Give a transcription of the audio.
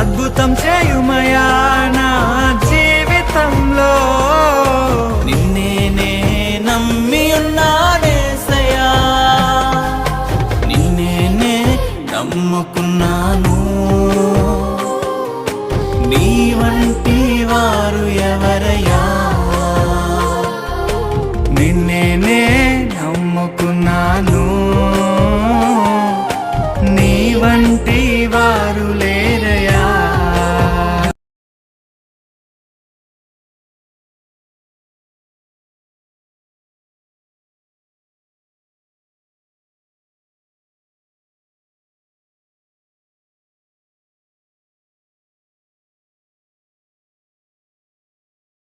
అద్భుతం చేయుమయా నా జీవితంలో? నిన్నే నే నమ్మి ఉన్నానేసయా నిన్నే నే నమ్ముకున్నాను.